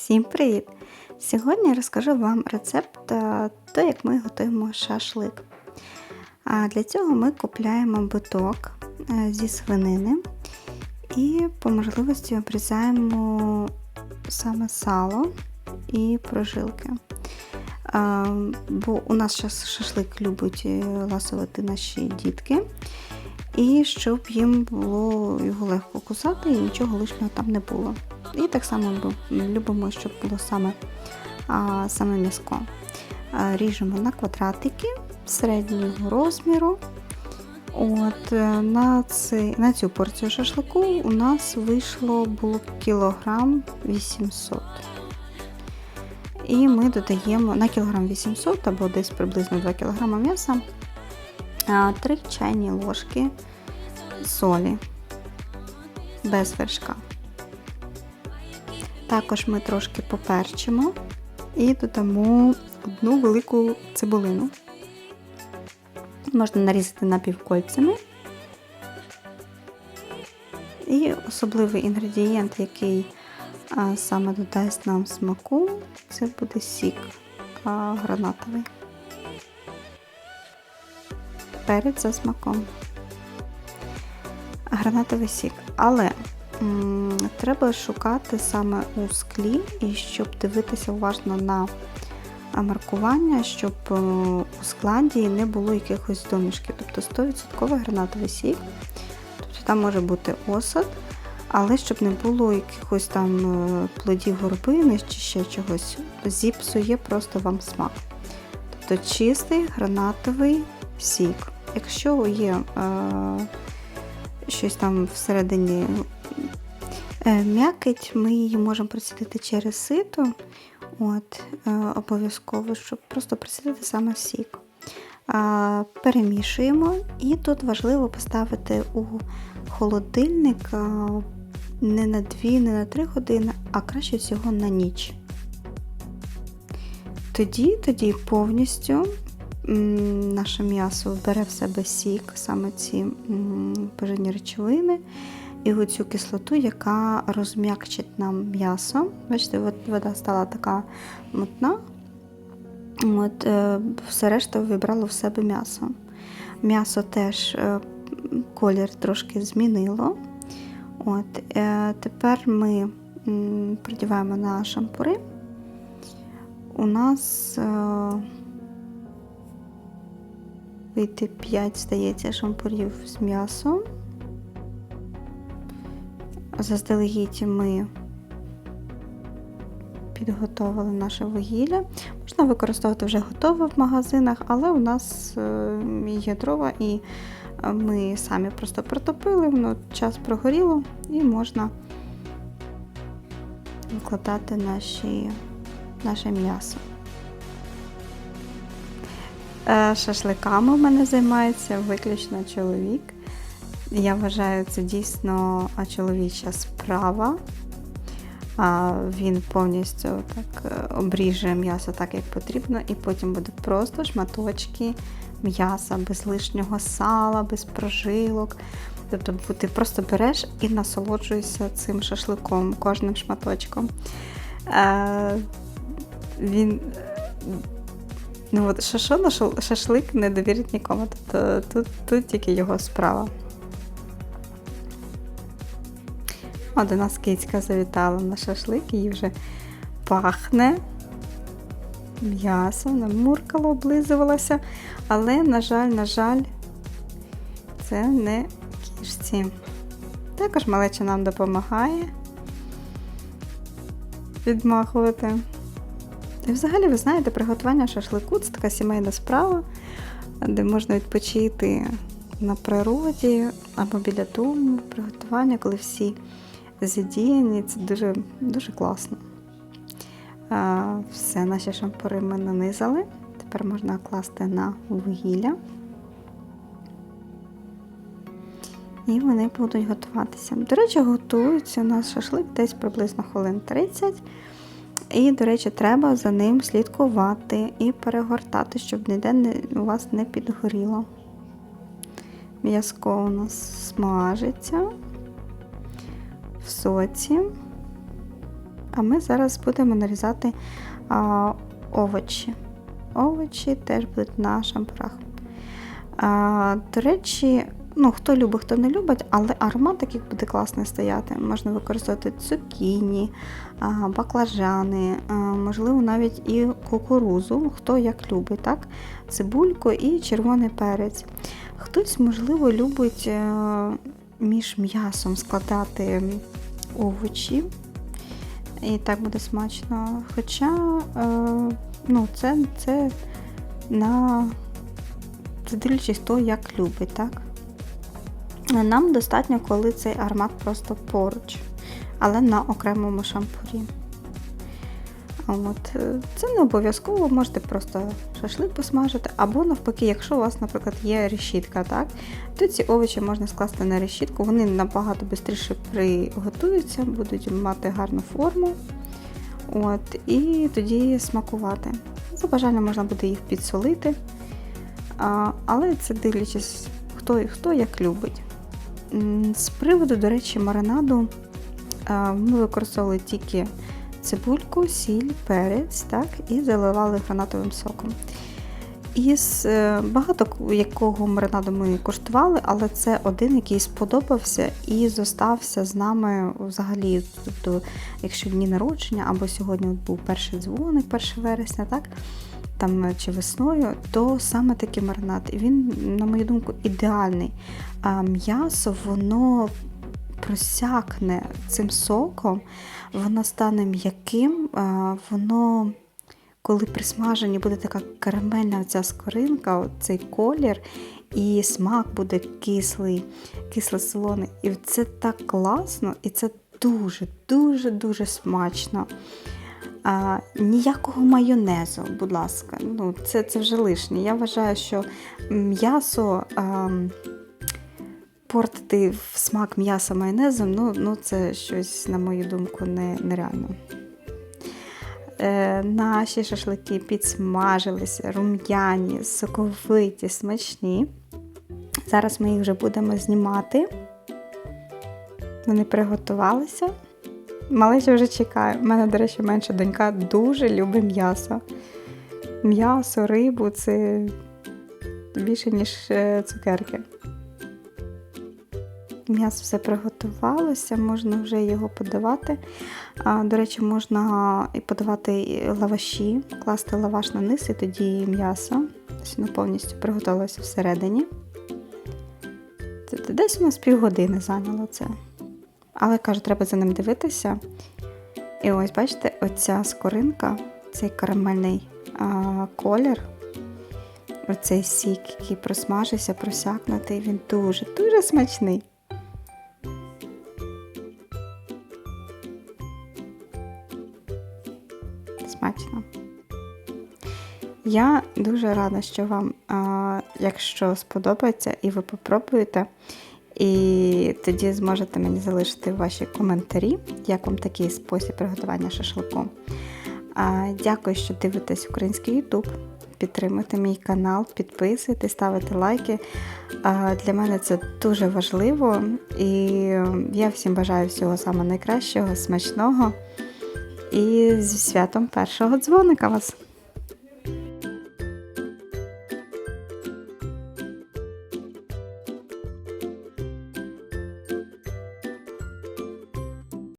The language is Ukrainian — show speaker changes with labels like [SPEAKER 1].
[SPEAKER 1] Всім привіт! Сьогодні я розкажу вам рецепт е, того, як ми готуємо шашлик. А Для цього ми купляємо биток е, зі свинини і по можливості обрізаємо саме сало і прожилки. А, Бо у нас зараз шашлик любить е, ласувати наші дітки. І щоб їм було його легко кусати і нічого лишнього там не було. І так само любимо, щоб було саме а, саме м'язко. Ріжемо на квадратики середнього розміру. От, е, На цей, на цю порцію шашлику у нас вийшло було кілограм 800. І ми додаємо на кілограм 800 або десь приблизно 2 кг м'яса 3 чайні ложки солі без вершка. Також ми трошки поперчимо і додамо одну велику цибулину. Можна нарізати напівкольцями. І особливий інгредієнт, який а, саме додасть нам смаку, це буде сік а, гранатовий. Перець за смаком. Гранатовий сік. Але треба шукати саме у склі, і щоб дивитися уважно на маркування, щоб е, у складі не було якихось домішків. Тобто 100% гранатовий сік. Тобто там може бути осад, але щоб не було якихось там е, плодів горбини чи ще чогось, зіпсує просто вам смак. Тобто чистий гранатовий сік. Якщо є е, щось там всередині е, м'якить, ми її можемо присідити через сито. От, е, Обов'язково, щоб просто присідити саме сік. Перемішуємо, і тут важливо поставити у холодильник е, не на 2, не на 3 години, а краще всього на ніч. Тоді, тоді повністю наше м'ясо бере в себе сік, саме ці поживні речовини, і оцю кислоту, яка розм'якчить нам м'ясо. Бачите, вода стала така мутна. От, е, Все решта вибрало в себе м'ясо. М'ясо теж е, колір трошки змінило. От, е, Тепер ми продіваємо на шампури. У нас вийти 5, здається, шампурів з м'ясом. Заздалегідь ми підготовили наше вугілля. Можна використовувати вже готове в магазинах, але у нас е, є дрова, і ми самі просто протопили, воно час прогоріло і можна викладати наші, наше м'ясо. Е, шашликами в мене займається виключно чоловік. Я вважаю, це дійсно чоловіча справа. Він повністю так е, обріже м'ясо так, як потрібно, і потім буде просто шматочки м'яса, без лишнього сала, без прожилок. Тобто ти просто береш і насолоджуєшся цим шашликом, кожним шматочком. Е, він Ну от шашлик не довірить нікому. Тобто тут, тут тільки його справа. О, до нас кицька завітала на шашлик, її вже пахне. М'ясо, намуркало, облизувалося, але, на жаль, на жаль, це не кішці. Також малеча нам допомагає відмахувати. І взагалі, ви знаєте, приготування шашлику це така сімейна справа, де можна відпочити на природі або біля дому, приготування, коли всі задіяні, це дуже дуже класно. Все, наші шампури ми нанизали. Тепер можна класти на вугілля. І вони будуть готуватися. До речі, готується у нас шашлик десь приблизно хвилин 30. І, до речі, треба за ним слідкувати і перегортати, щоб ніде у вас не підгоріло. М'язко у нас смажиться соці, а ми зараз будемо нарізати а, овочі. Овочі теж будуть на шампурах. А, до речі, ну, хто любить, хто не любить, але аромат такий буде класний стояти. Можна використовувати цукіні, а, баклажани, а, можливо, навіть і кукурузу, хто як любить, так? цибульку і червоний перець. Хтось, можливо, любить е, між м'ясом складати овочі. І так буде смачно. Хоча е, ну, це, це на це дивлячись, то, як любить, так? Нам достатньо, коли цей аромат просто поруч, але на окремому шампурі. От. е, Це не обов'язково, можете просто шашлик посмажити, або навпаки, якщо у вас, наприклад, є решітка, так, то ці овочі можна скласти на решітку, вони набагато швидше приготуються, будуть мати гарну форму. От, і тоді смакувати. За бажанням можна буде їх підсолити, а, але це дивлячись, хто, і хто як любить. З приводу, до речі, маринаду ми використовували тільки цибульку, сіль, перець так, і заливали гранатовим соком. Із е, багато якого маринаду ми куштували, але це один, який сподобався і зостався з нами взагалі. Тобто, якщо дні народження або сьогодні був перший дзвоник, 1 вересня, так? Там е, чи весною, то саме такий маринад. І він, на мою думку, ідеальний. А м'ясо, воно просякне цим соком, воно стане м'яким, воно, коли при смаженні буде така карамельна ця скоринка, цей колір, і смак буде кислий, кисло-солоний. І це так класно, і це дуже, дуже, дуже смачно. А, ніякого майонезу, будь ласка, ну, це, це вже лишнє. Я вважаю, що м'ясо. А, портити в смак м'яса майонезом, ну, ну це щось, на мою думку, не, нереально. Е, наші шашлики підсмажилися, рум'яні, соковиті, смачні. Зараз ми їх вже будемо знімати. Вони приготувалися. Малеча вже чекає. У мене, до речі, менша донька дуже любить м'ясо. М'ясо, рибу це більше, ніж е, цукерки. М'ясо все приготувалося, можна вже його подавати. До речі, можна і подавати лаваші, класти лаваш на низ і тоді м'ясо. Воно повністю приготувалося всередині. Десь у нас півгодини зайняло це. Але кажу, треба за ним дивитися. І ось, бачите, оця скоринка, цей карамельний а, колір, оцей сік, який просмажився, просякнутий, він дуже-дуже смачний. Смачно. Я дуже рада, що вам, а, якщо сподобається, і ви попробуєте, і тоді зможете мені залишити ваші коментарі, як вам такий спосіб приготування шашлику. А, Дякую, що дивитесь український YouTube. Підтримуйте мій канал, підписуйтесь, ставите лайки. Для мене це дуже важливо. І я всім бажаю всього самого найкращого, смачного. І зі святом першого дзвоника вас!